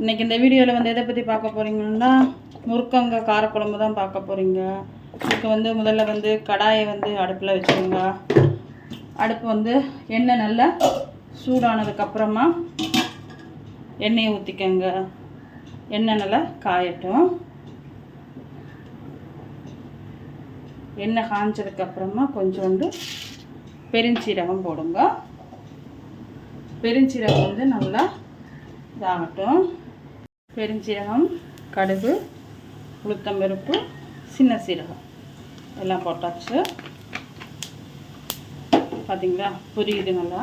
இன்றைக்கி இந்த வீடியோவில் வந்து எதை பற்றி பார்க்க போகிறீங்கன்னா முருக்கங்க காரக்குழம்பு தான் பார்க்க போகிறீங்க இதுக்கு வந்து முதல்ல வந்து கடாயை வந்து அடுப்பில் வச்சுருங்க. அடுப்பு வந்து எண்ணெய் நல்லா சூடானதுக்கப்புறமா எண்ணெயை ஊற்றிக்கங்க எண்ணெய் நல்லா காயட்டும். எண்ணெய் காஞ்சதுக்கப்புறமா கொஞ்சோண்டு பெருஞ்சீரகம் போடுங்க. பெருஞ்சீரகம் வந்து நல்லா இதாகட்டும். பெருஞ்சீரகம் கடுகு உளுத்தம்பருப்பு சின்ன சீரகம். எல்லாம் போட்டாச்சு. பார்த்தீங்களா புரியுது நல்லா.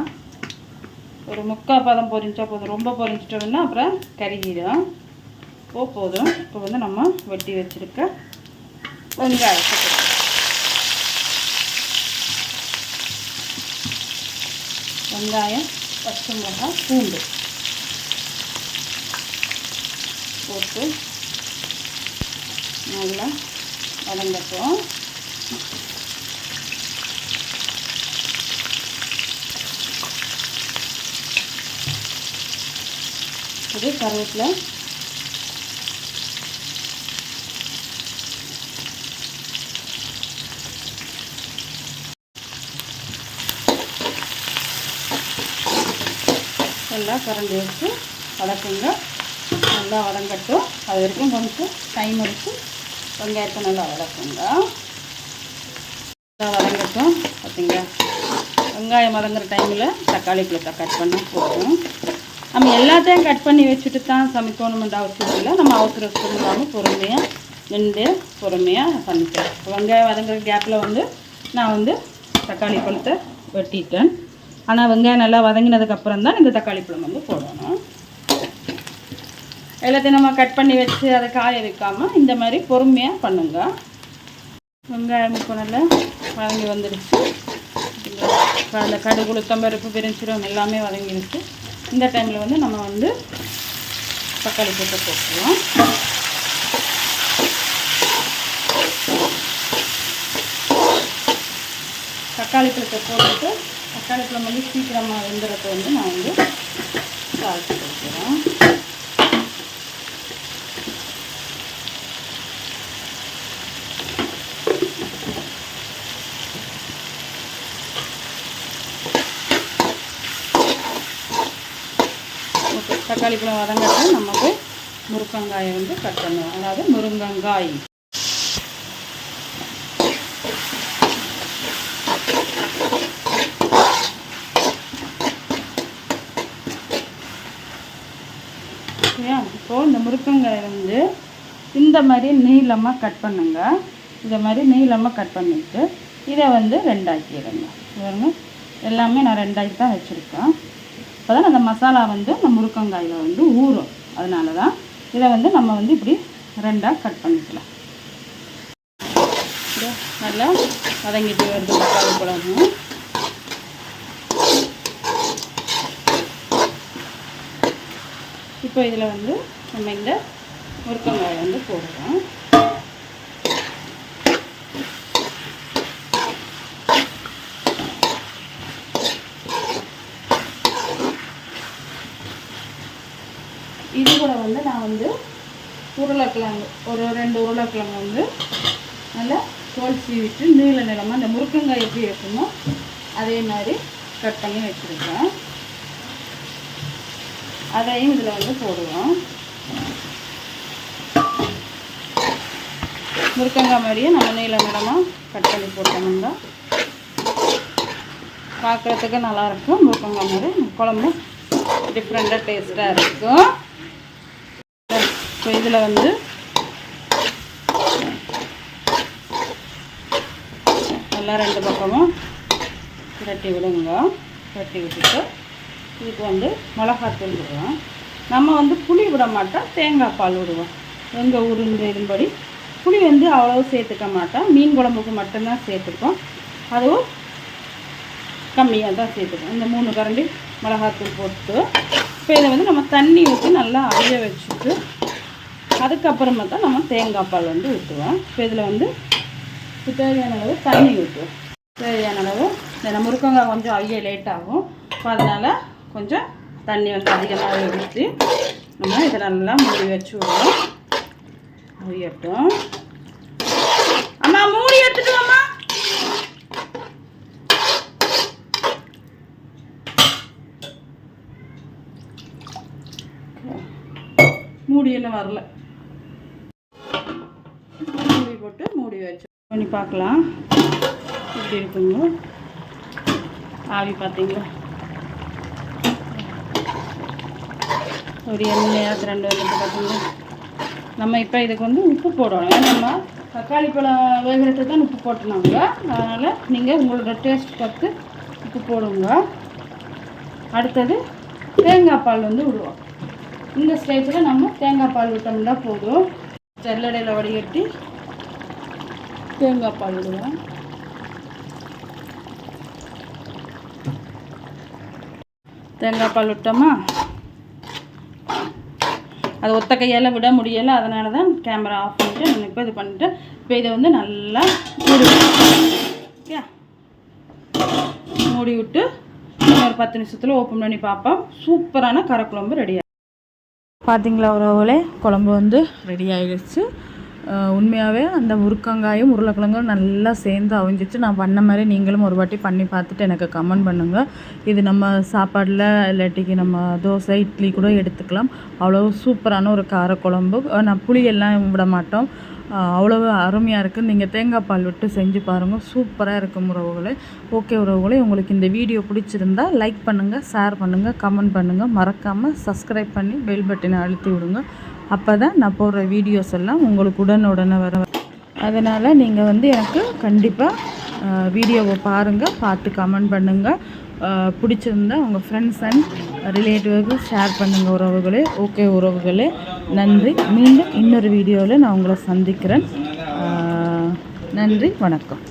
ஒரு முக்கால் பதம் பொரிஞ்சா போதும். ரொம்ப பொரிஞ்சிட்டோம்னா அப்புறம் கருகிடும் ஓ போதும். இப்போ வந்து நம்ம வெட்டி வச்சுருக்க வெங்காயத்தை வெங்காயம் பச்சை மிளகாய் பூண்டு. போட்டு நல்லா வதங்கட்டும். இது கருவேப்பிலை. நல்லா கரண்டி வச்சு வதக்குங்க. நல்லா வதங்கட்டும். அது வரைக்கும் கொஞ்சம் டைம் எடுத்து வெங்காயத்தை நல்லா வதக்குங்க. நல்லா வதங்கட்டும். பார்த்தீங்களா வெங்காயம் வதங்குற டைமில் தக்காளி பழத்தை கட் பண்ணி போகும் நம்ம எல்லாத்தையும் கட் பண்ணி வச்சுட்டு தான் சமைக்கணுமென்ற அவசியம் இல்லை. நம்ம அவசர அவசரம் இல்லாமல் பொறுமையாக நின்று பொறுமையாக பண்ணிக்கலாம் வெங்காயம் வதங்குற கேப்பில் வந்து நான் வந்து தக்காளி பழத்தை வெட்டிட்டேன். ஆனால் வெங்காயம் நல்லா வதங்கினதுக்கப்புறம் தான் இந்த தக்காளி பழம் வந்து போடணும். எல்லாத்தையும் நம்ம கட் பண்ணி வச்சு அதை காய வைக்காமல் இந்த மாதிரி பொறுமையாக பண்ணுங்க. வெங்காயம் இப்போ நல்லா வதங்கி வந்துடுச்சு அந்த கடுகு உளுத்தம்பருப்பு பெருஞ்சீரகம் எல்லாமே வதங்கிடுச்சு இந்த டைமில் வந்து நம்ம வந்து தக்காளி போட்டு போட்டுருவோம் தக்காளி பழத்தை போட்டுட்டு தக்காளி பழம் வந்து சீக்கிரமாக வெந்துறதை வந்து நான் வந்து தாளித்து கொடுக்குறேன் ஓகே தக்காளி பழம் வதங்கட்டும் நமக்கு முருங்கங்காயை வந்து கட் பண்ணுவோம் அதாவது முருங்கங்காய் சரியா? இப்போது இந்த முருங்கங்காயை வந்து இந்த மாதிரி நீளமாக கட் பண்ணுங்க. இந்த மாதிரி நீளமாக கட் பண்ணிவிட்டு இதை வந்து ரெண்டாக்கிடுங்க பாருங்க. எல்லாமே நான் ரெண்டாக்கி தான் வச்சுருக்கேன். அப்போ தான் அந்த மசாலா வந்து அந்த முருக்கங்காயில் வந்து ஊறும். அதனால தான் இதை வந்து நம்ம வந்து இப்படி ரெண்டாக கட் பண்ணிக்கலாம். நல்லா வதங்கிட்டு வருது மசாலா பழமும். இப்போ இதில் வந்து நம்ம இந்த முருக்கங்காய் வந்து போடுறோம் இது கூட வந்து நான் வந்து உருளைக்கிழங்கு ஒரு ரெண்டு உருளைக்கிழங்கு வந்து நல்லா தோல் சீவிட்டு நீள நிலமாக இந்த முருங்கங்காய் எப்படி இருக்குமோ அதே மாதிரி கட் பண்ணி வச்சுருக்கேன். அதையும் இதில் வந்து போடுவோம். முருக்கங்காய் மாதிரியே நம்ம நீள நிலமாக கட் பண்ணி போட்டோம்னா பார்க்குறதுக்கு நல்லாயிருக்கும் முருக்கங்காய் மாதிரி குழம்பு டிஃப்ரெண்ட்டாக டேஸ்ட்டாக இருக்கும். இப்போ இதில் வந்து நல்லா ரெண்டு பக்கமும் புரட்டி விடுங்க. புரட்டி விட்டுட்டு இதுக்கு வந்து மிளகாத்தூள் விடுவோம். நம்ம வந்து புளி விட மாட்டோம் தேங்காய் பால் விடுவோம். எங்கள் ஊர் இதன்படி புளி வந்து அவ்வளோ சேர்த்துக்க மாட்டோம் மீன் குழம்புக்கு மட்டும்தான் சேர்த்துருக்கோம் அதுவும் கம்மியாக தான் சேர்த்துக்கோம் இந்த மூணு கரண்டி மிளகாத்தூள் போட்டு இப்போ இதை வந்து நம்ம தண்ணி ஊற்றி நல்லா அழிய வச்சுட்டு அதுக்கப்புறமா தான் நம்ம தேங்காய் பால் வந்து ஊற்றுவோம் இப்போ இதில் வந்து தேவையான அளவு தண்ணி ஊற்றுவோம் தேவையான அளவு இந்த முருக்கங்காய் கொஞ்சம் ஐய லேட் ஆகும். இப்போ அதனால் கொஞ்சம் தண்ணி வந்து அதிகமாக ஊற்றி நம்ம இதை நல்லா மூடி வச்சு விடுவோம். மூடியட்டும் அம்மா மூடி எடுத்துட்டு வாம்மா. மூடி என்ன வரல மூடி போட்டு மூடி வச்சு பண்ணி பார்க்கலாம். இப்படி இருக்குங்க. ஆவி பார்த்தீங்களா? ஒரு எண்ணெயாக ரெண்டு வந்துட்டு பார்த்தீங்களா? நம்ம இப்போ இதுக்கு வந்து உப்பு போடணும். ஏன்னா நம்ம தக்காளி பழம் வேகிறதுக்கு தான் உப்பு போட்டுனாங்க. அதனால் நீங்கள் உங்களோட டேஸ்ட் பார்த்து உப்பு போடுங்க. அடுத்தது தேங்காய் பால் வந்து விடுவோம். இந்த ஸ்டேஜில் நம்ம தேங்காய் பால் விட்டோம்னா போதும். ஜல்லடையில் வடிகட்டி தேங்காய் பால் விடுவோம் தேங்காய் பால் விட்டோமா? அது ஒத்த கையால் விட முடியலை அதனால தான் கேமரா ஆஃப் பண்ணிட்டு நான் இப்போ இது பண்ணிட்டு இப்போ இதை வந்து நல்லா மூடி ஓகே? மூடி விட்டு ஒரு பத்து நிமிஷத்தில் ஓப்பன் பண்ணி பார்ப்போம். சூப்பரான கரைக்குழம்பு ரெடி பார்த்தீங்களா உறவுகளே? குழம்பு வந்து ரெடி ஆகிடுச்சு உண்மையாகவே அந்த முருக்கங்காயும் உருளைக்கிழங்கும் நல்லா சேர்ந்து அவிஞ்சிச்சு நான் பண்ண மாதிரி நீங்களும் ஒரு வாட்டி பண்ணி பார்த்துட்டு எனக்கு கமெண்ட் பண்ணுங்கள் இது நம்ம சாப்பாடில் இல்லாட்டிக்கு நம்ம தோசை இட்லி கூட எடுத்துக்கலாம். அவ்வளோ சூப்பரான ஒரு காரக்குழம்பு. நான் புளியெல்லாம் விட மாட்டோம். அவ்வளவு அருமையாக இருக்குது நீங்கள் தேங்காய் பால் விட்டு செஞ்சு பாருங்கள் சூப்பராக இருக்கும் உறவுகளே. ஓகே உறவுகளே உங்களுக்கு இந்த வீடியோ பிடிச்சிருந்தா லைக் பண்ணுங்கள் ஷேர் பண்ணுங்கள் கமெண்ட் பண்ணுங்கள் மறக்காமல் சப்ஸ்கிரைப் பண்ணி பெல் பட்டனை அழுத்தி விடுங்க. அப்போ தான் நான் போடுற வீடியோஸ் எல்லாம் உங்களுக்கு உடனுடனே வர அதனால் நீங்கள் வந்து எனக்கு கண்டிப்பாக வீடியோவை பாருங்கள் பார்த்து கமெண்ட் பண்ணுங்கள் பிடிச்சிருந்தா உங்கள் ஃப்ரெண்ட்ஸ் அண்ட் ரிலேட்டிவ்க்கு ஷேர் பண்ணுங்கள் உறவுகளே. ஓகே உறவுகளே. நன்றி. மீண்டும் இன்னொரு வீடியோவில் நான் உங்களை சந்திக்கிறேன். நன்றி. வணக்கம்.